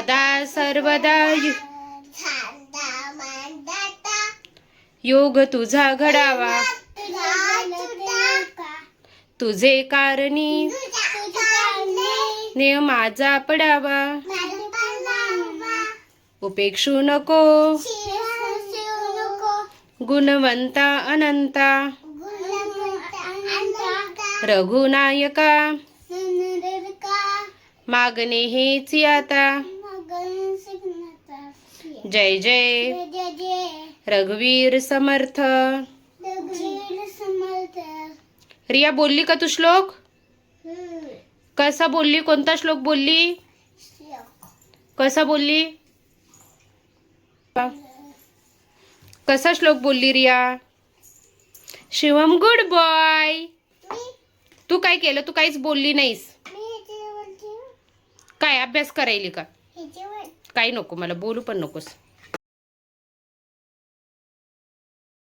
सदा सर्वदा यु- योग तुझा घडावा. तुझे कारणी. ने माझा पडावा. उपेक्षू नको. गुणवंता अनंता. रघुनायका. मागणे हेच आता. जय जय. रघुवीर समर्थ. रिया बोलली का तू श्लोक? कसा बोलली? कोणता श्लोक बोलली? कसा बोलली? कसा श्लोक बोलली रिया? शिवम गुड बॉय तू काय केलं? तू काहीच बोलली नाहीस. काय अभ्यास करायली का? काही नको मला बोलू पण नकोस.